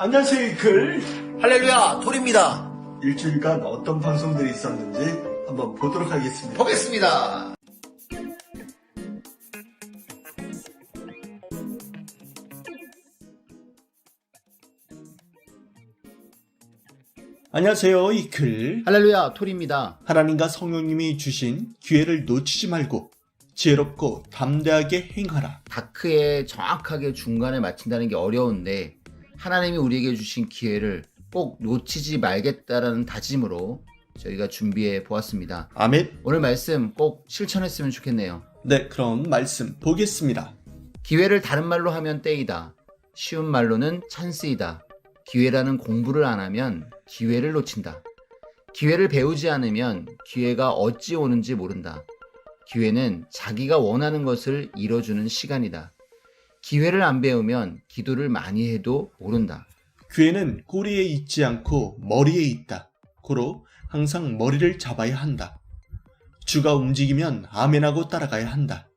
안녕하세요, 이클. 할렐루야, 톨입니다. 일주일간 어떤 방송들이 있었는지 한번 보도록 하겠습니다. 보겠습니다. 안녕하세요, 이클. 할렐루야, 톨입니다. 하나님과 성령님이 주신 기회를 놓치지 말고 지혜롭고 담대하게 행하라. 다크에 정확하게 중간에 맞춘다는 게 어려운데 하나님이 우리에게 주신 기회를 꼭 놓치지 말겠다라는 다짐으로 저희가 준비해 보았습니다. 아멘. 오늘 말씀 꼭 실천했으면 좋겠네요. 네, 그럼 말씀 보겠습니다. 기회를 다른 말로 하면 때이다. 쉬운 말로는 찬스이다. 기회라는 공부를 안 하면 기회를 놓친다. 기회를 배우지 않으면 기회가 어찌 오는지 모른다. 기회는 자기가 원하는 것을 이뤄주는 시간이다. 기회를 안 배우면 기도를 많이 해도 모른다. 기회는 꼬리에 있지 않고 머리에 있다. 고로 항상 머리를 잡아야 한다. 주가 움직이면 아멘하고 따라가야 한다.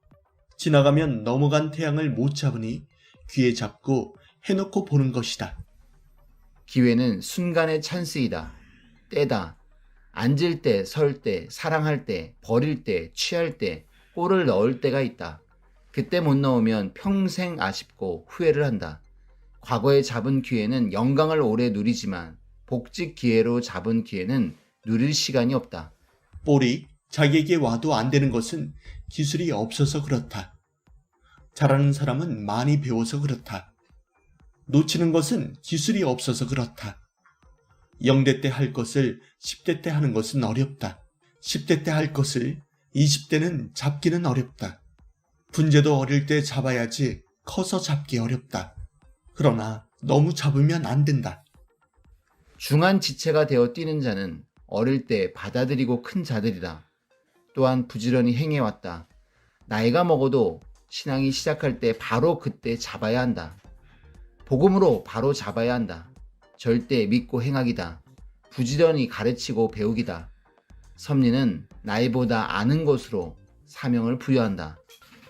지나가면 넘어간 태양을 못 잡으니 귀에 잡고 해놓고 보는 것이다. 기회는 순간의 찬스이다. 때다. 앉을 때, 설 때, 사랑할 때, 버릴 때, 취할 때, 골을 넣을 때가 있다. 그때 못 넣으면 평생 아쉽고 후회를 한다. 과거에 잡은 기회는 영광을 오래 누리지만 복직 기회로 잡은 기회는 누릴 시간이 없다. 볼이 자기에게 와도 안 되는 것은 기술이 없어서 그렇다. 잘하는 사람은 많이 배워서 그렇다. 놓치는 것은 기술이 없어서 그렇다. 0대 때 할 것을 10대 때 하는 것은 어렵다. 10대 때 할 것을 20대는 잡기는 어렵다. 분재도 어릴 때 잡아야지 커서 잡기 어렵다. 그러나 너무 잡으면 안 된다. 중한 지체가 되어 뛰는 자는 어릴 때 받아들이고 큰 자들이다. 또한 부지런히 행해왔다. 나이가 먹어도 신앙이 시작할 때 바로 그때 잡아야 한다. 복음으로 바로 잡아야 한다. 절대 믿고 행하기다. 부지런히 가르치고 배우기다. 섭리는 나이보다 아는 것으로 사명을 부여한다.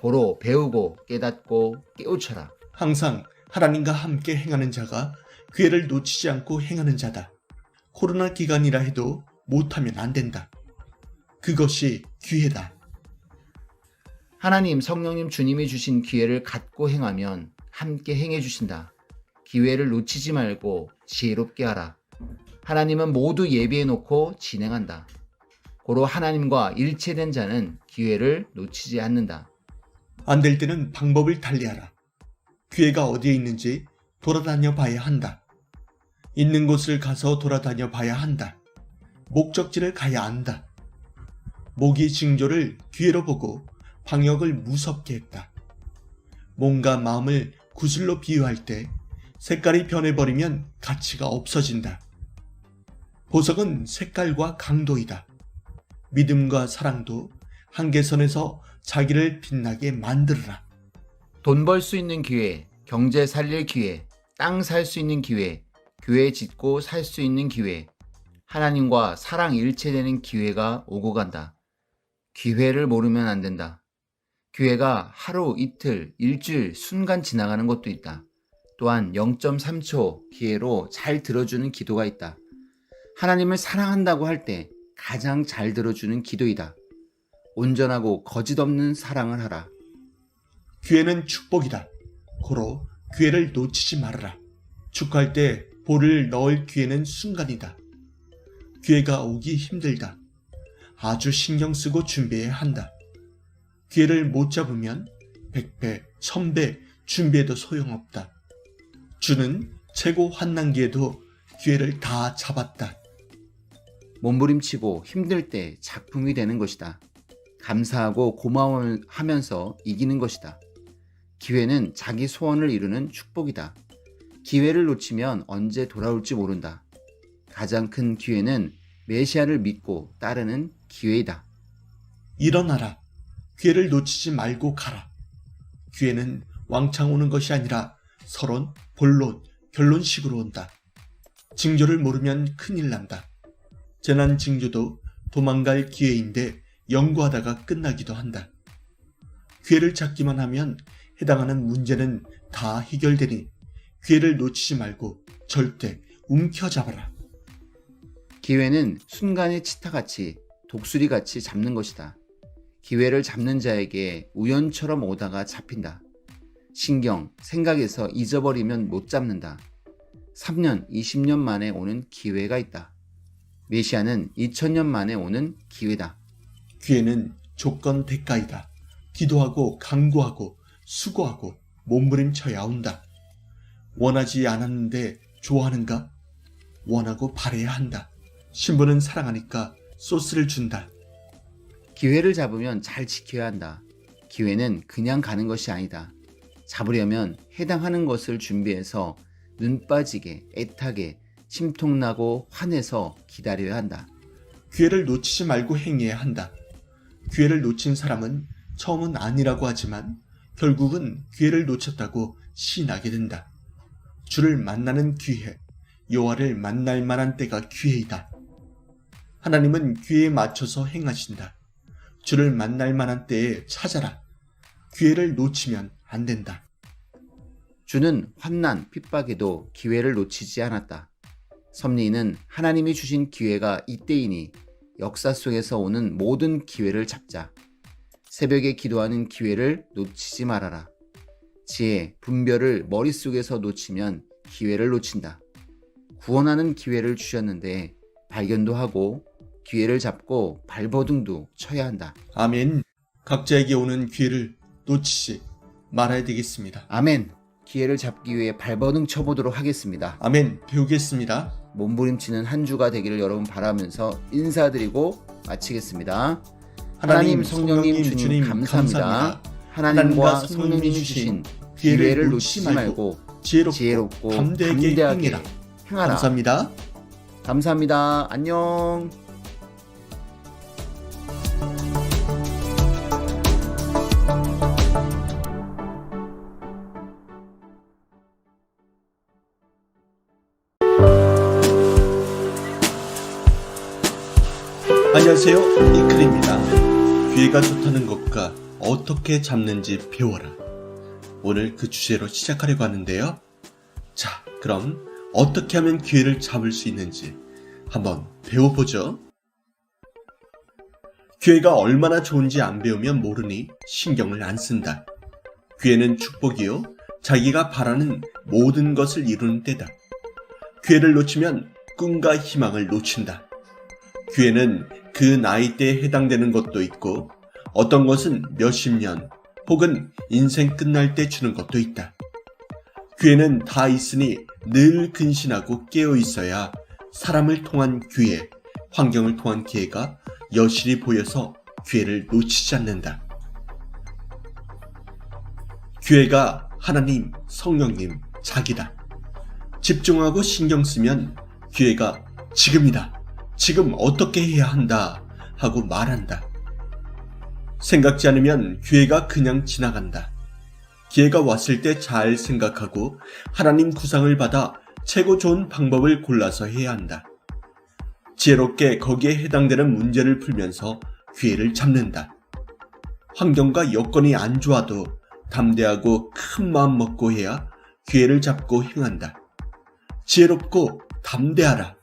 고로 배우고 깨닫고 깨우쳐라. 항상 하나님과 함께 행하는 자가 기회를 놓치지 않고 행하는 자다. 코로나 기간이라 해도 못하면 안 된다. 그것이 기회다. 하나님, 성령님, 주님이 주신 기회를 갖고 행하면 함께 행해 주신다. 기회를 놓치지 말고 지혜롭게 하라. 하나님은 모두 예비해 놓고 진행한다. 고로 하나님과 일체된 자는 기회를 놓치지 않는다. 안 될 때는 방법을 달리하라. 기회가 어디에 있는지 돌아다녀 봐야 한다. 있는 곳을 가서 돌아다녀 봐야 한다. 목적지를 가야 한다. 모기 징조를 기회로 보고 방역을 무섭게 했다. 몸과 마음을 구슬로 비유할 때 색깔이 변해버리면 가치가 없어진다. 보석은 색깔과 강도이다. 믿음과 사랑도 한계선에서 자기를 빛나게 만들어라. 돈 벌 수 있는 기회, 경제 살릴 기회, 땅 살 수 있는 기회, 교회 짓고 살 수 있는 기회, 하나님과 사랑 일체되는 기회가 오고 간다. 기회를 모르면 안 된다. 기회가 하루, 이틀, 일주일, 순간 지나가는 것도 있다. 또한 0.3초 기회로 잘 들어주는 기도가 있다. 하나님을 사랑한다고 할 때 가장 잘 들어주는 기도이다. 온전하고 거짓 없는 사랑을 하라. 기회는 축복이다. 고로 기회를 놓치지 말아라. 축구할 때 볼을 넣을 기회는 순간이다. 기회가 오기 힘들다. 아주 신경 쓰고 준비해야 한다. 기회를 못 잡으면 100배, 1000배 준비해도 소용없다. 주는 최고 환난기에도 기회를 다 잡았다. 몸부림치고 힘들 때 작품이 되는 것이다. 감사하고 고마워하면서 이기는 것이다. 기회는 자기 소원을 이루는 축복이다. 기회를 놓치면 언제 돌아올지 모른다. 가장 큰 기회는 메시아를 믿고 따르는 기회이다. 일어나라. 기회를 놓치지 말고 가라. 기회는 왕창 오는 것이 아니라 서론, 본론, 결론식으로 온다. 징조를 모르면 큰일 난다. 재난 징조도 도망갈 기회인데 연구하다가 끝나기도 한다. 기회를 찾기만 하면 해당하는 문제는 다 해결되니 기회를 놓치지 말고 절대 움켜잡아라. 기회는 순간의 치타같이 독수리같이 잡는 것이다. 기회를 잡는 자에게 우연처럼 오다가 잡힌다. 신경, 생각에서 잊어버리면 못 잡는다. 3년, 20년 만에 오는 기회가 있다. 메시아는 2000년 만에 오는 기회다. 기회는 조건 대가이다. 기도하고 강구하고 수고하고 몸부림쳐야 온다. 원하지 않았는데 좋아하는가? 원하고 바래야 한다. 신부는 사랑하니까 소스를 준다. 기회를 잡으면 잘 지켜야 한다. 기회는 그냥 가는 것이 아니다. 잡으려면 해당하는 것을 준비해서 눈 빠지게, 애타게, 심통나고 화내서 기다려야 한다. 기회를 놓치지 말고 행해야 한다. 기회를 놓친 사람은 처음은 아니라고 하지만 결국은 기회를 놓쳤다고 시인하게 된다. 주를 만나는 기회, 여호와를 만날 만한 때가 기회이다. 하나님은 기회에 맞춰서 행하신다. 주를 만날 만한 때에 찾아라. 기회를 놓치면 안 된다. 주는 환난, 핍박에도 기회를 놓치지 않았다. 섭리는 하나님이 주신 기회가 이때이니 역사 속에서 오는 모든 기회를 잡자. 새벽에 기도하는 기회를 놓치지 말아라. 지혜, 분별을 머릿속에서 놓치면 기회를 놓친다. 구원하는 기회를 주셨는데 발견도 하고 기회를 잡고 발버둥도 쳐야 한다. 아멘. 각자에게 오는 기회를 놓치지 말아야 되겠습니다. 아멘. 기회를 잡기 위해 발버둥 쳐보도록 하겠습니다. 아멘. 배우겠습니다. 몸부림치는 한 주가 되기를 여러분 바라면서 인사드리고 마치겠습니다. 하나님, 성령님, 성령님, 주님, 감사합니다. 하나님과 성령님이 주신 기회를 놓치지 말고 지혜롭고, 담대하게. 행하라. 감사합니다. 감사합니다. 안녕. 안녕하세요. 이클입니다. 기회가 좋다는 것과 어떻게 잡는지 배워라. 오늘 그 주제로 시작하려고 하는데요. 자, 그럼 어떻게 하면 기회를 잡을 수 있는지 한번 배워보죠. 기회가 얼마나 좋은지 안 배우면 모르니 신경을 안 쓴다. 기회는 축복이요. 자기가 바라는 모든 것을 이루는 때다. 기회를 놓치면 꿈과 희망을 놓친다. 기회는 그 나이대에 해당되는 것도 있고 어떤 것은 몇십 년 혹은 인생 끝날 때 주는 것도 있다. 기회는 다 있으니 늘 근신하고 깨어 있어야 사람을 통한 기회, 환경을 통한 기회가 여실히 보여서 기회를 놓치지 않는다. 기회가 하나님, 성령님, 자기다. 집중하고 신경 쓰면 기회가 지금이다. 지금 어떻게 해야 한다 하고 말한다. 생각지 않으면 기회가 그냥 지나간다. 기회가 왔을 때 잘 생각하고 하나님 구상을 받아 최고 좋은 방법을 골라서 해야 한다. 지혜롭게 거기에 해당되는 문제를 풀면서 기회를 잡는다. 환경과 여건이 안 좋아도 담대하고 큰 마음 먹고 해야 기회를 잡고 행한다. 지혜롭고 담대하라.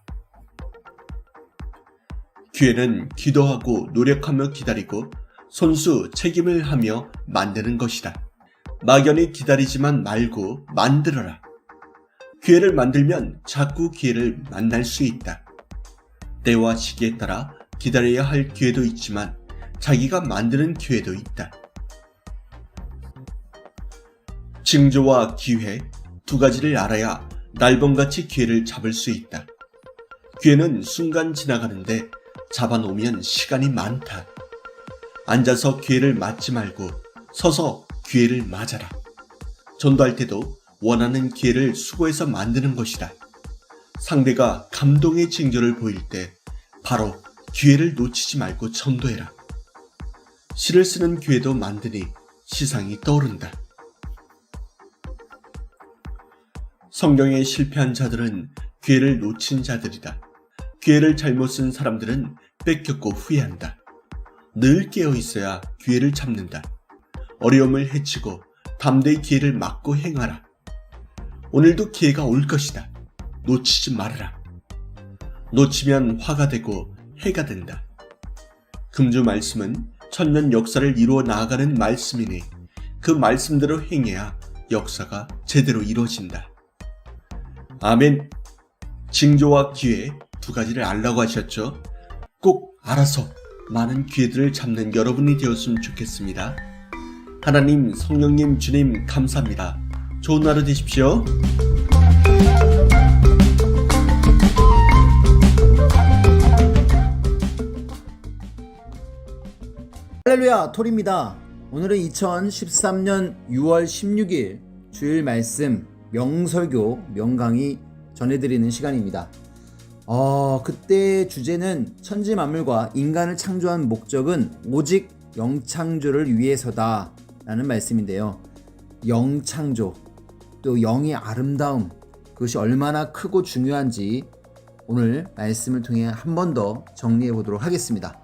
기회는 기도하고 노력하며 기다리고 손수 책임을 하며 만드는 것이다. 막연히 기다리지만 말고 만들어라. 기회를 만들면 자꾸 기회를 만날 수 있다. 때와 시기에 따라 기다려야 할 기회도 있지만 자기가 만드는 기회도 있다. 징조와 기회 두 가지를 알아야 날범같이 기회를 잡을 수 있다. 기회는 순간 지나가는데 잡아놓으면 시간이 많다. 앉아서 기회를 맞지 말고 서서 기회를 맞아라. 전도할 때도 원하는 기회를 수고해서 만드는 것이다. 상대가 감동의 징조를 보일 때 바로 기회를 놓치지 말고 전도해라. 시를 쓰는 기회도 만드니 시상이 떠오른다. 성경에 실패한 자들은 기회를 놓친 자들이다. 기회를 잘못 쓴 사람들은 뺏겼고 후회한다. 늘 깨어 있어야 기회를 잡는다. 어려움을 해치고 담대히 기회를 막고 행하라. 오늘도 기회가 올 것이다. 놓치지 말아라. 놓치면 화가 되고 해가 된다. 금주 말씀은 천년 역사를 이루어 나아가는 말씀이니 그 말씀대로 행해야 역사가 제대로 이루어진다. 아멘. 징조와 기회 두 가지를 알라고 하셨죠? 꼭 알아서 많은 기회들을 잡는 여러분이 되었으면 좋겠습니다. 하나님, 성령님, 주님, 감사합니다. 좋은 하루 되십시오. 할렐루야 톨입니다. 오늘은 2013년 6월 16일 주일 말씀 명설교 명강의 전해드리는 시간입니다. 어, 그때 주제는 천지 만물과 인간을 창조한 목적은 오직 영창조를 위해서다 라는 말씀인데요. 영창조 또 영의 아름다움 그것이 얼마나 크고 중요한지 오늘 말씀을 통해 한 번 더 정리해 보도록 하겠습니다.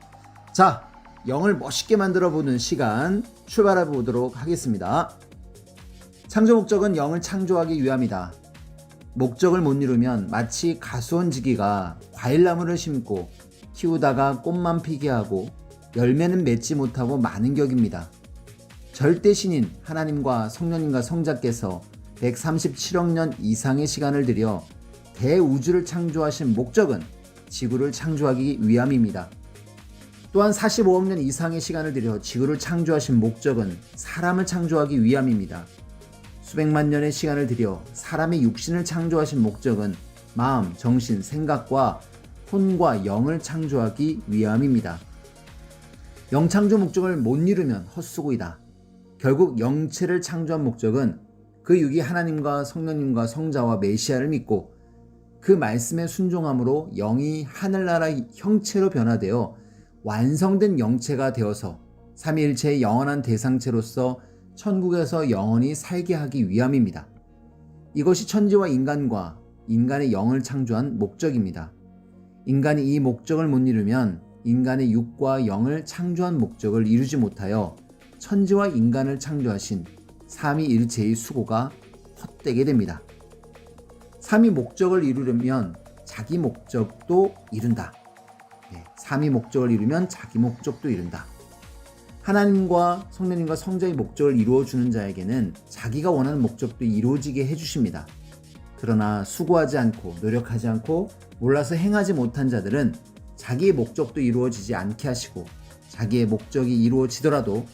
자, 영을 멋있게 만들어 보는 시간 출발해 보도록 하겠습니다. 창조 목적은 영을 창조하기 위함이다. 목적을 못 이루면 마치 가수원지기가 과일나무를 심고 키우다가 꽃만 피게 하고 열매는 맺지 못하고 마는 격입니다. 절대 신인 하나님과 성령님과 성자께서 137억 년 이상의 시간을 들여 대우주를 창조하신 목적은 지구를 창조하기 위함입니다. 또한 45억 년 이상의 시간을 들여 지구를 창조하신 목적은 사람을 창조하기 위함입니다. 수백만 년의 시간을 들여 사람의 육신을 창조하신 목적은 마음, 정신, 생각과 혼과 영을 창조하기 위함입니다. 영창조 목적을 못 이루면 헛수고이다. 결국 영체를 창조한 목적은 그 육이 하나님과 성령님과 성자와 메시아를 믿고 그 말씀에 순종함으로 영이 하늘나라 형체로 변화되어 완성된 영체가 되어서 삼위일체의 영원한 대상체로서 천국에서 영원히 살게 하기 위함입니다. 이것이 천지와 인간과 인간의 영을 창조한 목적입니다. 인간이 이 목적을 못 이루면 인간의 육과 영을 창조한 목적을 이루지 못하여 천지와 인간을 창조하신 삼위일체의 수고가 헛되게 됩니다. 삼위 목적을 이루려면 자기 목적도 이룬다. 네, 삼위 목적을 이루면 자기 목적도 이룬다. 하나님과 성령님과 성자의 목적을 이루어 주는 자에게는 자기가 원하는 목적도 이루어지게 해 주십니다. 그러나 수고하지 않고 노력하지 않고 몰라서 행하지 못한 자들은 자기의 목적도 이루어지지 않게 하시고 자기의 목적이 이루어지더라도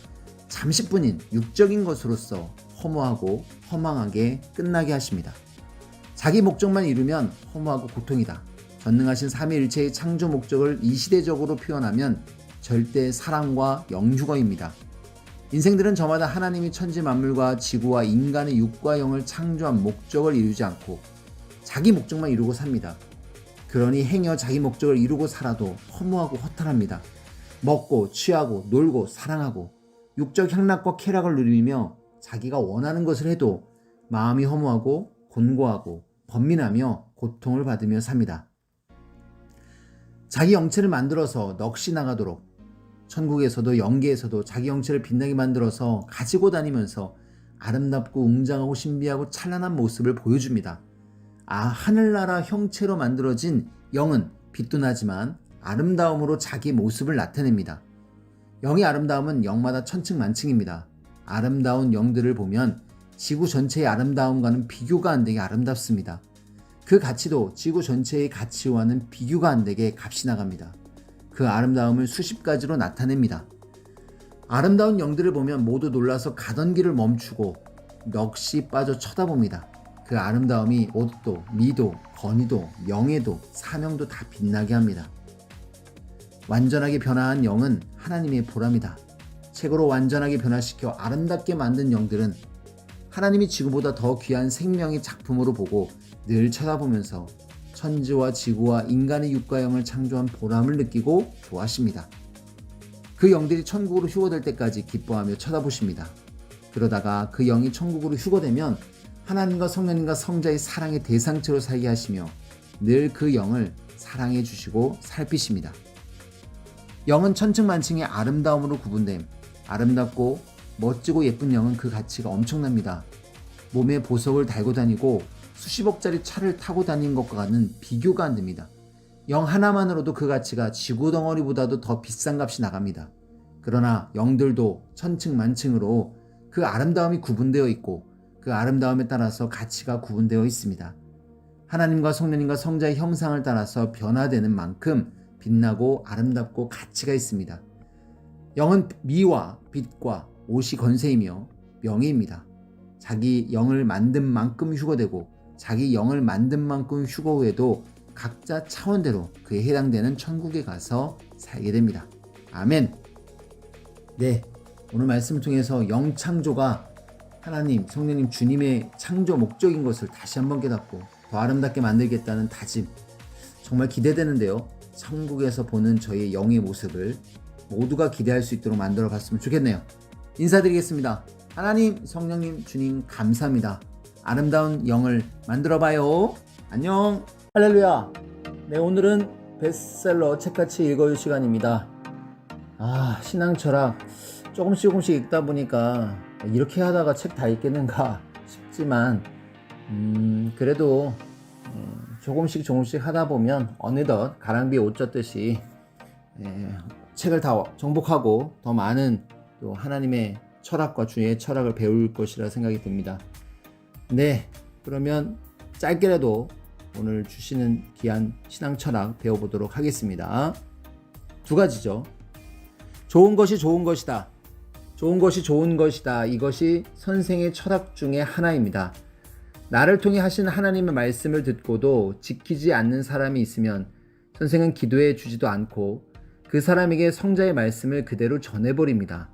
잠시뿐인 육적인 것으로서 허무하고 허망하게 끝나게 하십니다. 자기 목적만 이루면 허무하고 고통이다. 전능하신 삼위일체의 창조 목적을 이시대적으로 표현하면 절대 사랑과 영휴거입니다. 인생들은 저마다 하나님이 천지 만물과 지구와 인간의 육과 영을 창조한 목적을 이루지 않고 자기 목적만 이루고 삽니다. 그러니 행여 자기 목적을 이루고 살아도 허무하고 허탈합니다. 먹고 취하고 놀고 사랑하고 육적 향락과 쾌락을 누리며 자기가 원하는 것을 해도 마음이 허무하고 곤고하고 번민하며 고통을 받으며 삽니다. 자기 영체를 만들어서 넋이 나가도록 천국에서도 영계에서도 자기 영체를 빛나게 만들어서 가지고 다니면서 아름답고 웅장하고 신비하고 찬란한 모습을 보여줍니다. 아, 하늘나라 형체로 만들어진 영은 빛도 나지만 아름다움으로 자기 모습을 나타냅니다. 영의 아름다움은 영마다 천층 만층입니다. 아름다운 영들을 보면 지구 전체의 아름다움과는 비교가 안 되게 아름답습니다. 그 가치도 지구 전체의 가치와는 비교가 안 되게 값이 나갑니다. 그 아름다움을 수십 가지로 나타냅니다. 아름다운 영들을 보면 모두 놀라서 가던 길을 멈추고 넋이 빠져 쳐다봅니다. 그 아름다움이 옷도, 미도, 건의도, 명예도, 사명도 다 빛나게 합니다. 완전하게 변화한 영은 하나님의 보람이다. 책으로 완전하게 변화시켜 아름답게 만든 영들은 하나님이 지구보다 더 귀한 생명의 작품으로 보고 늘 쳐다보면서 천지와 지구와 인간의 육과영을 창조한 보람을 느끼고 좋아하십니다. 그 영들이 천국으로 휴거될 때까지 기뻐하며 쳐다보십니다. 그러다가 그 영이 천국으로 휴거되면 하나님과 성령님과 성자의 사랑의 대상체로 살게 하시며 늘 그 영을 사랑해 주시고 살피십니다. 영은 천층만층의 아름다움으로 구분됨. 아름답고 멋지고 예쁜 영은 그 가치가 엄청납니다. 몸에 보석을 달고 다니고 수십억짜리 차를 타고 다니는 것과는 비교가 안 됩니다. 영 하나만으로도 그 가치가 지구 덩어리보다도 더 비싼 값이 나갑니다. 그러나 영들도 천층 만층으로 그 아름다움이 구분되어 있고 그 아름다움에 따라서 가치가 구분되어 있습니다. 하나님과 성령님과 성자의 형상을 따라서 변화되는 만큼 빛나고 아름답고 가치가 있습니다. 영은 미와 빛과 옷이 건세이며 명예입니다. 자기 영을 만든 만큼 휴거되고 자기 영을 만든 만큼 휴거 후에도 각자 차원대로 그에 해당되는 천국에 가서 살게 됩니다. 아멘. 네. 오늘 말씀을 통해서 영 창조가 하나님, 성령님, 주님의 창조 목적인 것을 다시 한번 깨닫고 더 아름답게 만들겠다는 다짐. 정말 기대되는데요. 천국에서 보는 저희의 영의 모습을 모두가 기대할 수 있도록 만들어 봤으면 좋겠네요. 인사드리겠습니다. 하나님, 성령님, 주님, 감사합니다. 아름다운 영을 만들어 봐요. 안녕. 할렐루야. 네, 오늘은 베스트셀러 책같이 읽어줄 시간입니다. 아, 신앙 철학. 조금씩 조금씩 읽다 보니까 이렇게 하다가 책 다 읽겠는가 싶지만, 음, 그래도 음, 조금씩 조금씩 하다 보면 어느덧 가랑비에 옷 젖듯이 예, 책을 다 정복하고 더 많은 또 하나님의 철학과 주의 철학을 배울 것이라 생각이 듭니다. 네, 그러면 짧게라도 오늘 주시는 귀한 신앙 철학 배워보도록 하겠습니다. 두 가지죠. 좋은 것이 좋은 것이다. 좋은 것이 좋은 것이다. 이것이 선생의 철학 중에 하나입니다. 나를 통해 하신 하나님의 말씀을 듣고도 지키지 않는 사람이 있으면 선생은 기도해 주지도 않고 그 사람에게 성자의 말씀을 그대로 전해버립니다.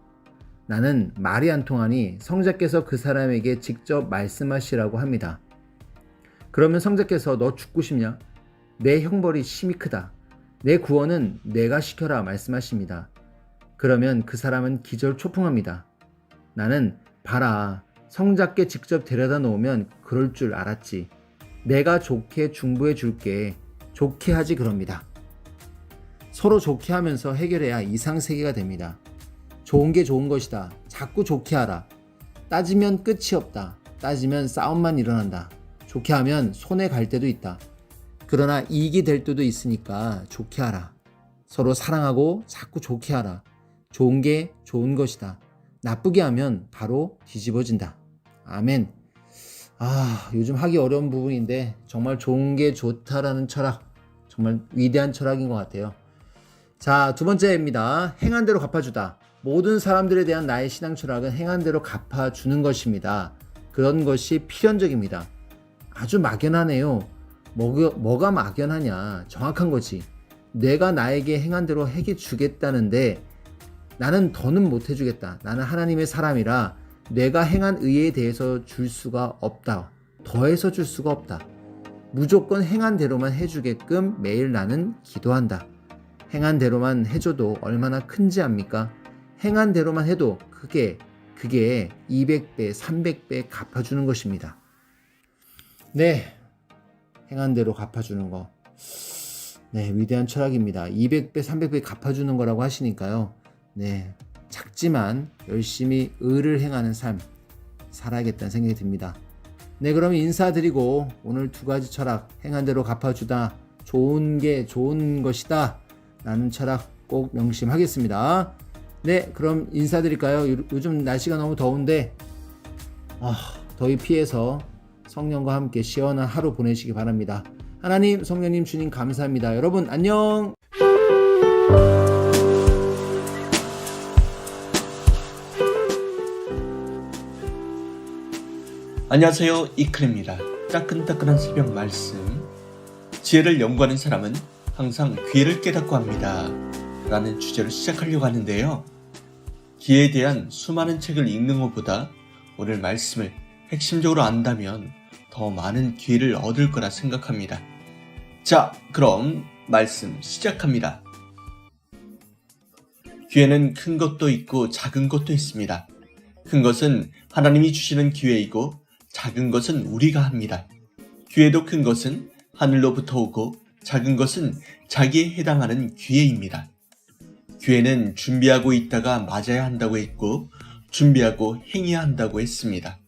나는 말이 안 통하니 성자께서 그 사람에게 직접 말씀하시라고 합니다. 그러면 성자께서 너 죽고 싶냐? 내 형벌이 심히 크다. 내 구원은 내가 시켜라 말씀하십니다. 그러면 그 사람은 기절 초풍합니다. 나는 봐라. 성자께 직접 데려다 놓으면 그럴 줄 알았지. 내가 좋게 중보해 줄게. 좋게 하지 그럽니다. 서로 좋게 하면서 해결해야 이상세계가 됩니다. 좋은 게 좋은 것이다. 자꾸 좋게 하라. 따지면 끝이 없다. 따지면 싸움만 일어난다. 좋게 하면 손해 갈 때도 있다. 그러나 이익이 될 때도 있으니까 좋게 하라. 서로 사랑하고 자꾸 좋게 하라. 좋은 게 좋은 것이다. 나쁘게 하면 바로 뒤집어진다. 아멘. 아, 요즘 하기 어려운 부분인데 정말 좋은 게 좋다라는 철학. 정말 위대한 철학인 것 같아요. 자, 두 번째입니다. 행한 대로 갚아주다. 모든 사람들에 대한 나의 신앙 철학은 행한 대로 갚아주는 것입니다. 그런 것이 필연적입니다. 아주 막연하네요. 뭐가, 뭐가 막연하냐. 정확한 거지. 내가 나에게 행한 대로 해게 주겠다는데 나는 더는 못 해주겠다. 나는 하나님의 사람이라 내가 행한 의에 대해서 줄 수가 없다. 더해서 줄 수가 없다. 무조건 행한 대로만 해주게끔 매일 나는 기도한다. 행한 대로만 해줘도 얼마나 큰지 압니까? 행한 대로만 해도 그게 그게 200배, 300배 갚아주는 것입니다. 네, 행한 대로 갚아주는 거. 네, 위대한 철학입니다. 200배, 300배 갚아주는 거라고 하시니까요. 네, 작지만 열심히 의를 행하는 삶 살아야겠다는 생각이 듭니다. 네, 그럼 인사드리고 오늘 두 가지 철학 행한 대로 갚아주다 좋은 게 좋은 것이다 라는 철학 꼭 명심하겠습니다. 네, 그럼 인사드릴까요? 요- 요즘 날씨가 너무 더운데 아, 더위 피해서 성령과 함께 시원한 하루 보내시기 바랍니다. 하나님, 성령님, 주님 감사합니다. 여러분 안녕. 안녕하세요. 이클입니다. 따끈따끈한 새벽 말씀. 지혜를 연구하는 사람은 항상 기회를 깨닫고 합니다. 라는 주제로 시작하려고 하는데요. 기회에 대한 수많은 책을 읽는 것보다 오늘 말씀을 핵심적으로 안다면 더 많은 기회를 얻을 거라 생각합니다. 자, 그럼 말씀 시작합니다. 기회는 큰 것도 있고 작은 것도 있습니다. 큰 것은 하나님이 주시는 기회이고 작은 것은 우리가 합니다. 기회도 큰 것은 하늘로부터 오고 작은 것은 자기에 해당하는 기회입니다. 기회는 준비하고 있다가 맞아야 한다고 했고 준비하고 행해야 한다고 했습니다.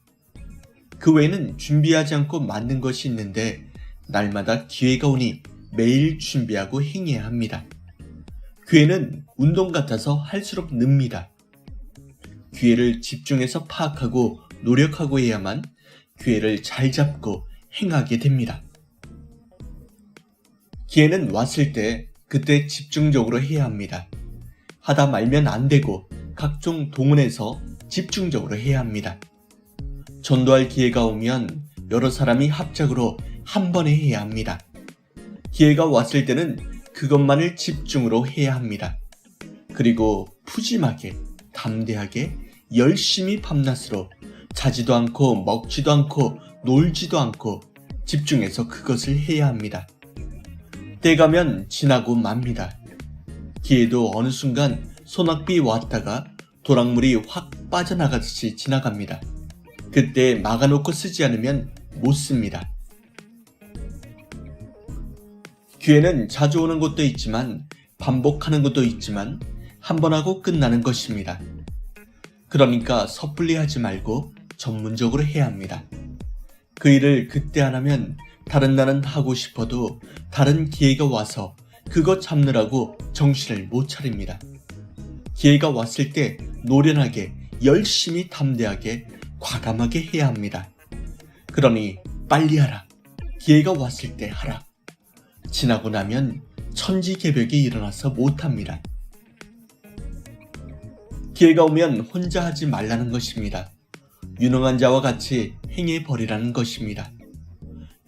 그 외에는 준비하지 않고 맞는 것이 있는데 날마다 기회가 오니 매일 준비하고 행해야 합니다. 기회는 운동 같아서 할수록 늡니다. 기회를 집중해서 파악하고 노력하고 해야만 기회를 잘 잡고 행하게 됩니다. 기회는 왔을 때 그때 집중적으로 해야 합니다. 하다 말면 안 되고 각종 동원해서 집중적으로 해야 합니다. 전도할 기회가 오면 여러 사람이 합작으로 한 번에 해야 합니다. 기회가 왔을 때는 그것만을 집중으로 해야 합니다. 그리고 푸짐하게, 담대하게, 열심히 밤낮으로 자지도 않고 먹지도 않고 놀지도 않고 집중해서 그것을 해야 합니다. 때 가면 지나고 맙니다. 기회도 어느 순간 소낙비 왔다가 도랑물이 확 빠져나가듯이 지나갑니다. 그때 막아놓고 쓰지 않으면 못 씁니다. 기회는 자주 오는 것도 있지만 반복하는 것도 있지만 한 번 하고 끝나는 것입니다. 그러니까 섣불리 하지 말고 전문적으로 해야 합니다. 그 일을 그때 안 하면 다른 날은 하고 싶어도 다른 기회가 와서 그거 잡느라고 정신을 못 차립니다. 기회가 왔을 때 노련하게 열심히 담대하게 과감하게 해야 합니다. 그러니 빨리 하라. 기회가 왔을 때 하라. 지나고 나면 천지개벽이 일어나서 못합니다. 기회가 오면 혼자 하지 말라는 것입니다. 유능한 자와 같이 행해 버리라는 것입니다.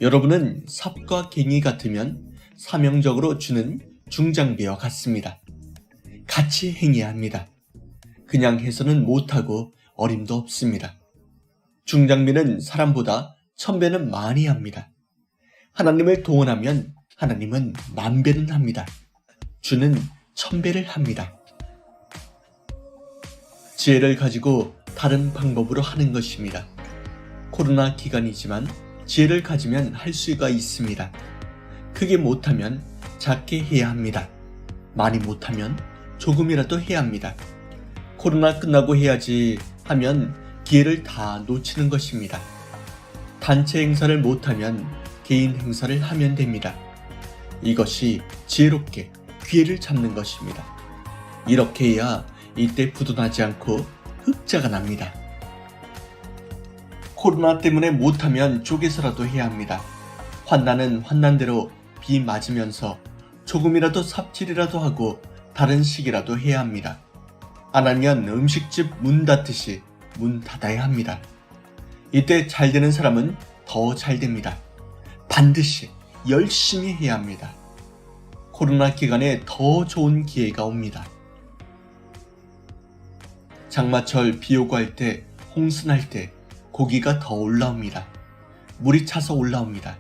여러분은 삽과 갱이 같으면 사명적으로 주는 중장비와 같습니다. 같이 행해야 합니다. 그냥 해서는 못하고 어림도 없습니다. 중장비는 사람보다 천배는 많이 합니다. 하나님을 동원하면 하나님은 만배는 합니다. 주는 천배를 합니다. 지혜를 가지고 다른 방법으로 하는 것입니다. 코로나 기간이지만 지혜를 가지면 할 수가 있습니다. 크게 못하면 작게 해야 합니다. 많이 못하면 조금이라도 해야 합니다. 코로나 끝나고 해야지 하면 기회를 다 놓치는 것입니다. 단체 행사를 못하면 개인 행사를 하면 됩니다. 이것이 지혜롭게 기회를 잡는 것입니다. 이렇게 해야 이때 부도나지 않고 흑자가 납니다. 코로나 때문에 못하면 쪼개서라도 해야 합니다. 환난은 환난대로 비 맞으면서 조금이라도 삽질이라도 하고 다른 식이라도 해야 합니다. 안 하면 음식집 문 닫듯이 문 닫아야 합니다. 이때 잘 되는 사람은 더 잘 됩니다. 반드시 열심히 해야 합니다. 코로나 기간에 더 좋은 기회가 옵니다. 장마철 비 오고 할 때, 홍순할 때 고기가 더 올라옵니다. 물이 차서 올라옵니다.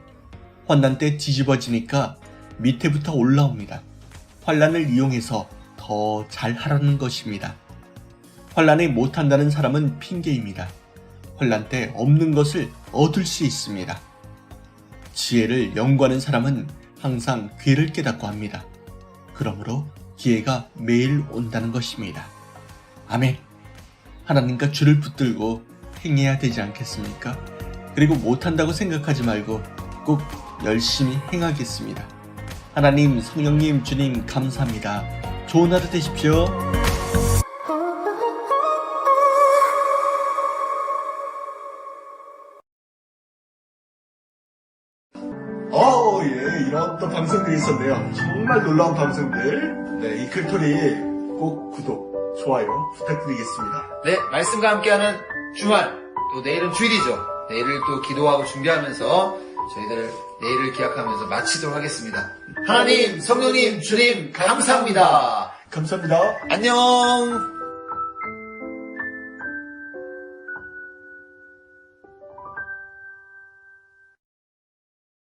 환난 때 뒤집어지니까 밑에부터 올라옵니다. 환란을 이용해서 더 잘하라는 것입니다. 환란에 못한다는 사람은 핑계입니다. 환란 때 없는 것을 얻을 수 있습니다. 지혜를 연구하는 사람은 항상 괴를 깨닫고 합니다. 그러므로 기회가 매일 온다는 것입니다. 아멘. 하나님과 주를 붙들고 행해야 되지 않겠습니까? 그리고 못한다고 생각하지 말고 꼭 열심히 행하겠습니다. 하나님, 성령님, 주님, 감사합니다. 좋은 하루 되십시오. 어, 예, 이런 또 방송들이 있었네요. 정말 놀라운 방송들. 네, 이클토리 꼭 구독, 좋아요 부탁드리겠습니다. 네, 말씀과 함께하는 주말, 또 내일은 주일이죠. 내일을 또 기도하고 준비하면서 저희들 내일을 기약하면서 마치도록 하겠습니다. 하나님, 성령님, 주님, 감사합니다. 감사합니다. 안녕!